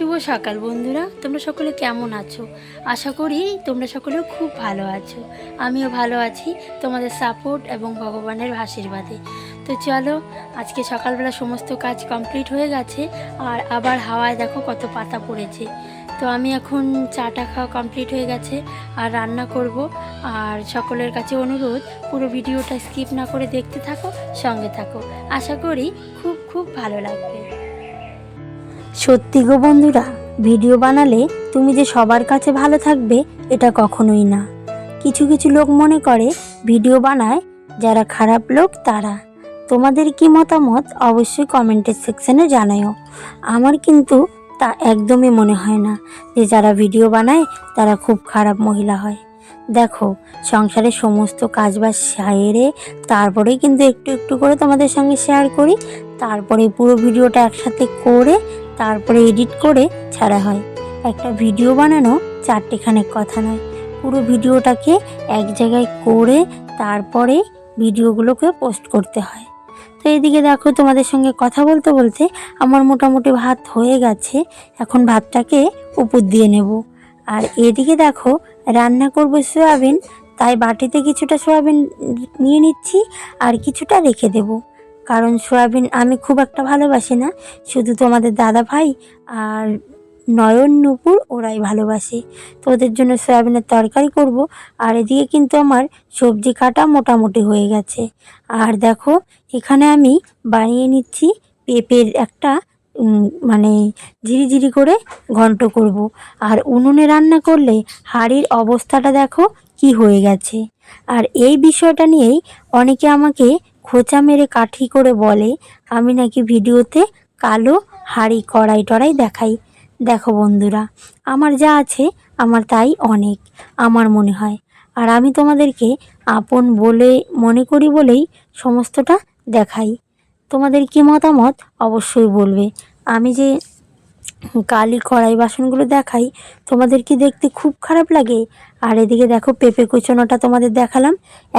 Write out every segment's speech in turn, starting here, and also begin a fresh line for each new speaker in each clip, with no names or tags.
শুভ সকাল বন্ধুরা। তোমরা সকলে কেমন আছো? আশা করি তোমরা সকলেও খুব ভালো আছো। আমিও ভালো আছি তোমাদের সাপোর্ট এবং ভগবানের আশীর্বাদে। তো চলো, আজকে সকালবেলা সমস্ত কাজ কমপ্লিট হয়ে গেছে, আর আবার হাওয়ায় দেখো কত পাতা পড়েছে। তো আমি এখন চাটা খাওয়া কমপ্লিট হয়ে গেছে, আর রান্না করব। আর সকলের কাছে অনুরোধ, পুরো ভিডিওটা স্কিপ না করে দেখতে থাকো, সঙ্গে থাকো। আশা করি খুব খুব ভালো লাগবে। সত্যি গো বন্ধুরা, ভিডিও বানালে তুমি যে সবার কাছে ভালো থাকবে, এটা কখনোই না। কিছু কিছু লোক মনে করে ভিডিও বানায়, যারা খারাপ লোক তারা। তোমাদের কি মতামত অবশ্যই কমেন্টের সেকশনে জানাও আমার কিন্তু তা একদমই মনে হয় না যে যারা ভিডিও বানায়, তারা খুব খারাপ মহিলা হয়। দেখো, সংসারের সমস্ত কাজবাজ সারে, তারপরেই কিন্তু একটু একটু করে তোমাদের সঙ্গে শেয়ার করি তারপরে পুরো ভিডিওটা একসাথে করে তারপরে এডিট করে ছাড়া হয়। একটা ভিডিও বানানো চারটেখানেক কথা নয়। পুরো ভিডিওটাকে এক জায়গায় করে তারপরে ভিডিওগুলোকে পোস্ট করতে হয়। তো এদিকে দেখো তোমাদের সঙ্গে কথা বলতে বলতে আমার মোটামুটি ভাত হয়ে গেছে। এখন ভাতটাকে উপর দিয়ে নেব। আর এদিকে দেখো রান্না করব সয়াবিন, তাই বাটিতে কিছুটা সয়াবিন নিয়ে নিচ্ছি আর কিছুটা রেখে দেব। কারণ সয়াবিন আমি খুব একটা ভালোবাসি না। শুধু তোমাদের দাদা ভাই আর নয়ন, নুপুর ওরাই ভালোবাসে। তো ওদের জন্য সয়াবিনের তরকারি করব। আর এদিকে কিন্তু আমার সবজি কাটা মোটামুটি হয়ে গেছে। আর দেখো, এখানে আমি বানিয়ে নিচ্ছি পেঁপের একটা মানে মানে ঝিরিঝিরি করে ঘন্ট করব। আর উনুনে রান্না করলে হাঁড়ির অবস্থাটা দেখো কি হয়ে গেছে। আর এই বিষয়টা নিয়েই অনেকে আমাকে খোঁচা মেরে কাঠি করে বলে, আমি নাকি ভিডিওতে কালো হাড়ি কড়াই টড়াই দেখাই। দেখো বন্ধুরা, আমার যা আছে, আমার তাই অনেক, আমার মনে হয়। আর আমি তোমাদেরকে আপন বলে, মনে করি বলেই সমস্তটা দেখাই। তোমাদের কি মতামত? অবশ্যই বলবে। আমি যে কালি কড়াই বাসনগুলো দেখাই, তোমাদের কি দেখতে খুব খারাপ লাগে? আর এদিকে দেখো পেঁপে কুচনোটা তোমাদের দেখালাম,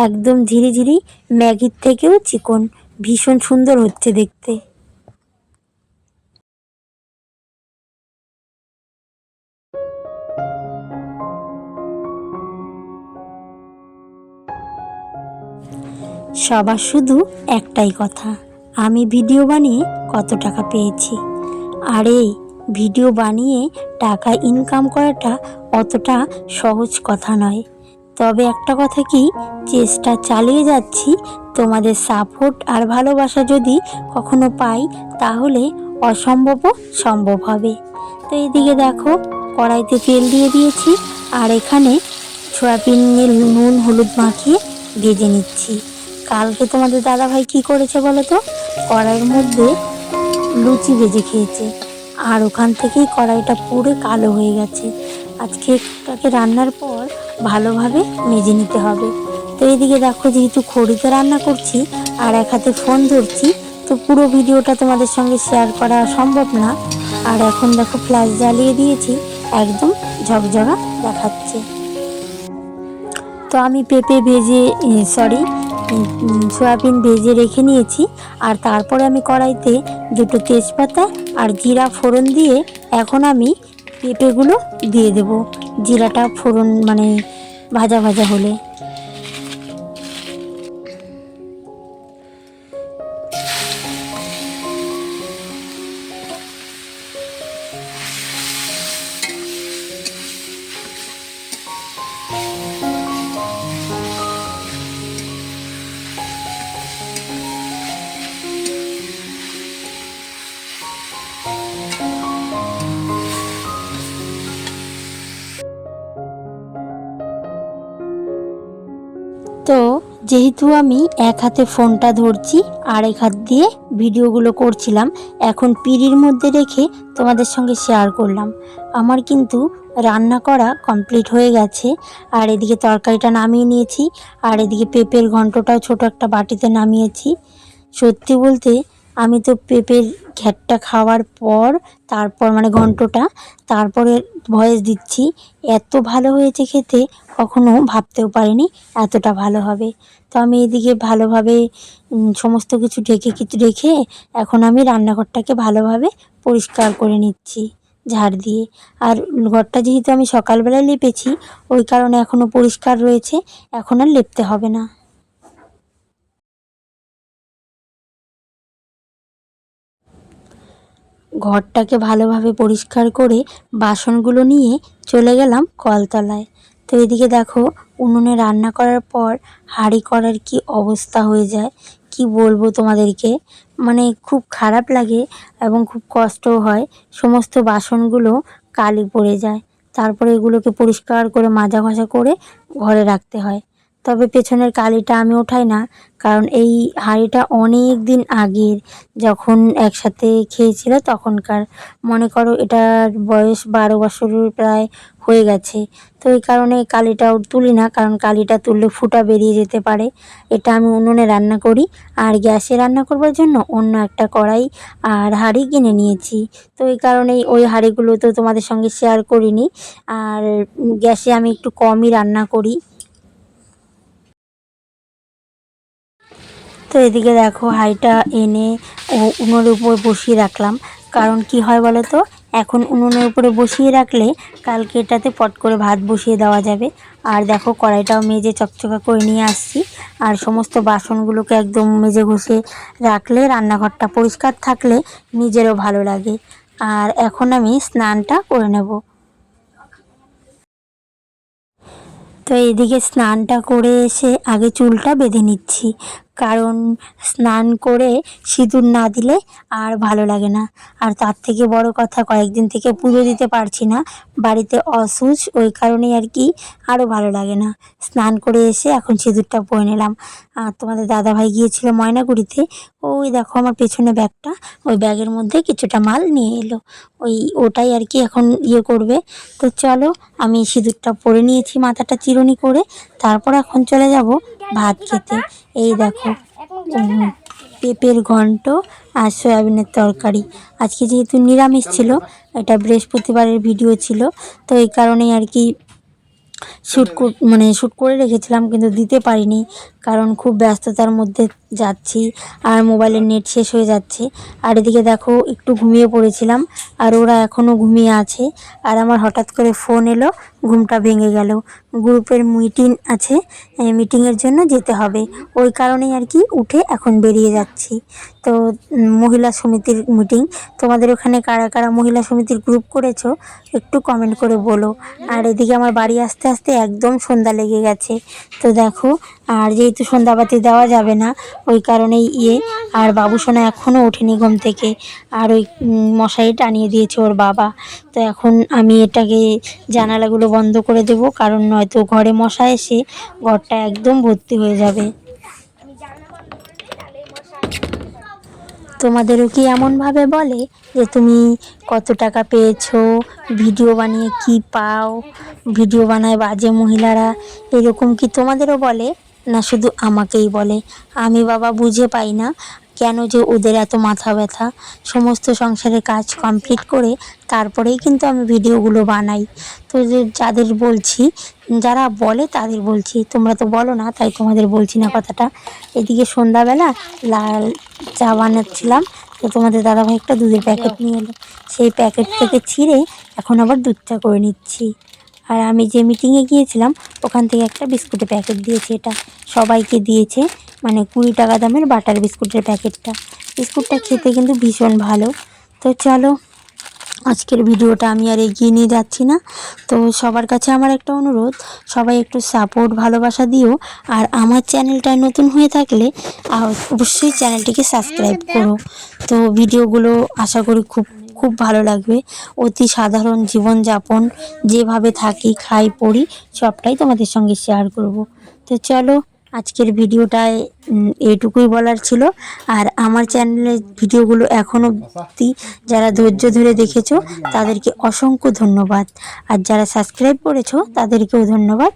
একদম ঝিরি ঝিরি ম্যাগির থেকেও চিকন, ভীষণ সুন্দর হচ্ছে দেখতে। সবার শুধু একটাই কথা, আমি ভিডিও বানিয়ে কত টাকা পেয়েছি। আরে ভিডিও বানিয়ে টাকা ইনকাম করাটা অতটা সহজ কথা নয়। তবে একটা কথা কি, চেষ্টা চালিয়ে যাচ্ছি। তোমাদের সাপোর্ট আর ভালোবাসা যদি কখনো পাই, তাহলে অসম্ভবও সম্ভব হবে। তো এদিকে দেখো, কড়াইতে তেল দিয়ে দিয়েছি আর এখানে সয়াবিনে নুন হলুদ মাখিয়ে ভেজে নিচ্ছি। কালকে তোমাদের দাদাভাই কি করেছে বলো তো? কড়াইয়ের মধ্যে লুচি ভেজে খেয়েছে। আর ওখান থেকেই কড়াইটা পুরো কালো হয়ে গেছে। আজকে এটাকে রান্নার পর ভালোভাবে মেজে নিতে হবে। তো এইদিকে দেখো, যেহেতু খড়িতে রান্না করছি আর এক হাতে ফোন ধরছি, তো পুরো ভিডিওটা তোমাদের সঙ্গে শেয়ার করা সম্ভব না। আর এখন দেখো ফ্ল্যাশ জ্বালিয়ে দিয়েছি, একদম ঝকঝকা দেখাচ্ছে। তো আমি পেঁপে ভেজে সরি সয়াবিন ভেজে রেখে নিয়েছি। আর তারপরে আমি কড়াইতে দুটো তেজপাতা আর জিরা ফোড়ন দিয়ে এখন আমি পেঁপেগুলো দিয়ে দেব। জিরাটা ফোড়ন মানে ভাজা ভাজা হলে। যেহেতু আমি এক হাতে ফোনটা ধরছি আর এক হাত দিয়ে ভিডিওগুলো করছিলাম, এখন পিড়ির মধ্যে রেখে তোমাদের সঙ্গে শেয়ার করলাম। আমার কিন্তু রান্না করা কমপ্লিট হয়ে গেছে, আর এদিকে তরকারিটা নামিয়ে নিয়েছি, আর এদিকে পেঁপের ঘন্টটাও ছোট একটা বাটিতে নামিয়েছি। সত্যি বলতে আমি তো পেঁপের ঘ্যাটটা খাওয়ার পর, তারপর মানে ঘন্টটা, তারপরে ভয়েস দিচ্ছি, এত ভালো হয়েছে খেতে, কখনো ভাবতেও পারিনি এতটা ভালো হবে। তো আমি এদিকে ভালোভাবে সমস্ত কিছু ঢেকে কিছু রেখে, এখন আমি রান্নাঘরটাকে ভালোভাবে পরিষ্কার করে নিচ্ছি, ঝাড় দিয়ে। আর ঘরটা যেহেতু আমি সকালবেলায় লেপেছি, ওই কারণে এখনও পরিষ্কার রয়েছে, এখন আর লেপতে হবে না। ঘরটাকে ভালোভাবে পরিষ্কার করে বাসনগুলো নিয়ে চলে গেলাম কলতলায়। তো এদিকে দেখো, উনুনে রান্না করার পর হাঁড়ি করার কি অবস্থা হয়ে যায়, কি বলব তোমাদেরকে? মানে খুব খারাপ লাগে এবং খুব কষ্টও হয়। সমস্ত বাসনগুলো কালি পড়ে যায়। তারপরে এগুলোকে পরিষ্কার করে মাজা ঘষা করে ঘরে রাখতে হয়। তবে পেছনের কালিটা আমি ওঠাই না, কারণ এই হাঁড়িটা অনেক দিন আগের। যখন একসাথে খেয়েছিল তখনকার। মনে করো এটার বয়স বারো বছরের প্রায় হয়ে গেছে। তো এই কারণে কালিটাও তুলি না, কারণ কালিটা তুললে ফুটা বেরিয়ে যেতে পারে। এটা আমি উনুনে রান্না করি, আর গ্যাসে রান্না করবার জন্য অন্য একটা কড়াই আর হাঁড়ি কিনে নিয়েছি। তো এই কারণেই ওই হাঁড়িগুলো তো তোমাদের সঙ্গে শেয়ার করিনি। আর গ্যাসে আমি একটু কমই রান্না করি। তো এদিকে দেখো হাঁড়িটা এনে ও উনুনের উপর বসিয়ে রাখলাম। কারণ কি হয় বলো তো এখন উনুনের উপরে বসিয়ে রাখলে কালকে এটাতে পট করে ভাত বসিয়ে দেওয়া যাবে। আর দেখো কড়াইটাও মেজে চকচকা করে নিয়ে আসছি। আর সমস্ত বাসনগুলোকে একদম মেজে ঘষে রাখলে রান্নাঘরটা পরিষ্কার থাকলে নিজেরও ভালো লাগে। আর এখন আমি স্নানটা করে নেব। তো এদিকে স্নানটা করে এসে আগে চুলটা বেঁধে নিচ্ছি। কারণ স্নান করে সিঁদুর না দিলে আর ভালো লাগে না। আর তার থেকে বড় কথা, কয়েকদিন থেকে পুজো দিতে পারছি না, বাড়িতে অসুচ, ওই কারণেই আর কি আরও ভালো লাগে না। স্নান করে এসে এখন সিঁদুরটা পরে নিলাম। আর তোমাদের দাদাভাই গিয়েছিল ময়নাগুড়িতে, ওই দেখো আমার পেছনে ব্যাগটা, ওই ব্যাগের মধ্যে কিছুটা মাল নিয়ে এলো। ওই ওটাই আর কি এখন ইয়ে করবে। তো চলো, আমি সিঁদুরটা পরে নিয়েছি, মাথাটা চিরুনি করে, তারপর এখন চলে যাব ভাত খেতে এই দেখো পেঁপের ঘন্ট আর সয়াবিনের তরকারি। আজকে যেহেতু নিরামিষ ছিল এটা বৃহস্পতিবারের ভিডিও ছিল তো এই কারণেই আর কি শ্যুট মানে শ্যুট করে রেখেছিলাম কিন্তু দিতে পারিনি কারণ খুব ব্যস্ততার মধ্যে যাচ্ছি। আর মোবাইলের নেট শেষ হয়ে যাচ্ছে। আর এদিকে দেখো, একটু ঘুমিয়ে পড়েছিলাম। আর ওরা এখনও ঘুমিয়ে আছে। আর আমার হঠাৎ করে ফোন এলো, ঘুমটা ভেঙে গেল। গ্রুপের মিটিং আছে মিটিংয়ের জন্য যেতে হবে। ওই কারণেই আর কি উঠে এখন বেরিয়ে যাচ্ছি। তো মহিলা সমিতির মিটিং। তোমাদের ওখানে কারা কারা মহিলা সমিতির গ্রুপ করেছ, একটু কমেন্ট করে বলো। আর এদিকে আমার বাড়ি আসতে আসতে একদম সন্ধ্যা লেগে গেছে। তো দেখো আর যেহেতু সন্ধ্যাবাতি দেওয়া যাবে না, ওই কারণেই ইয়ে। আর বাবু সোনা এখনও ওঠেনি ঘুম থেকে, আর ওই মশারি টানিয়ে দিয়েছে ওর বাবা। তো এখন আমি এটাকে জানালাগুলো বন্ধ করে দেবো, কারণ নয়তো ঘরে মশা এসে ঘরটা একদম ভর্তি হয়ে যাবে। তোমাদেরও কি এমনভাবে বলে যে তুমি কত টাকা পেয়েছ, ভিডিও বানিয়ে কি পাও, ভিডিও বানায় বাজে মহিলারা, এরকম কি তোমাদেরও বলে? না শুধু আমাকেই বলে। আমি বাবা বুঝে পাই না কেন যে ওদের এত মাথা ব্যথা। সমস্ত সংসারের কাজ কমপ্লিট করে তারপরেই কিন্তু আমি ভিডিওগুলো বানাই। তো যাদের বলছি, যারা বলে তাদের বলছি। তোমরা তো বলো না, তাই তোমাদের বলছি না কথাটা। এদিকে সন্ধ্যাবেলা লাল চা বানাচ্ছিলাম, তো তোমাদের দাদাভাই একটা দুধের প্যাকেট নিয়ে এলো। সেই প্যাকেট থেকে ছিঁড়ে এখন আবার দুধটা করে নিচ্ছি। আর আমি যে মিটিংয়ে গিয়েছিলাম, ওখান থেকে একটা বিস্কুটের প্যাকেট দিয়েছে। এটা সবাইকে দিয়েছে মানে কুড়ি টাকা দামের বাটার বিস্কুটের প্যাকেটটা বিস্কুটটা খেতে কিন্তু ভীষণ ভালো। তো চলো, আজকের ভিডিওটা আমি আর এগিয়ে নিয়ে যাচ্ছি না। তো সবার কাছে আমার একটা অনুরোধ, সবাই একটু সাপোর্ট ভালোবাসা দিও। আর আমার চ্যানেলটা নতুন হয়ে থাকলে অবশ্যই চ্যানেলটিকে সাবস্ক্রাইব করো। তো ভিডিওগুলো আশা করি খুব খুব ভালো লাগবে। অতি সাধারণ জীবনযাপন যেভাবে থাকি খাই পড়ি সবটাই তোমাদের সঙ্গে শেয়ার করব। তো চলো আজকের ভিডিওটায় উম, এইটুকুই বলার ছিল। আর আমার চ্যানেলের ভিডিওগুলো এখনও অব্দি যারা ধৈর্য ধরে দেখেছ তাদেরকে অসংখ্য ধন্যবাদ। আর যারা সাবস্ক্রাইব করেছ তাদেরকেও ধন্যবাদ।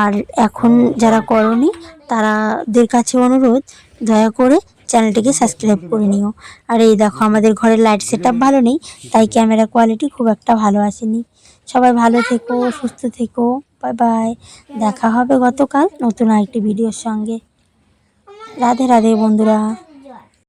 আর এখন যারা করনি তারাদের কাছে অনুরোধ দয়া করে চ্যানেলটিকে সাবস্ক্রাইব করে নিও। আর এই দেখো, আমাদের ঘরের লাইট সেট ভালো নেই, তাই ক্যামেরা কোয়ালিটি খুব একটা ভালো আসেনি। সবাই ভালো থেকো, সুস্থ থেকো বাই বাই দেখা হবে গতকাল নতুন আরেকটি ভিডিওর সঙ্গে। রাধে রাধে বন্ধুরা।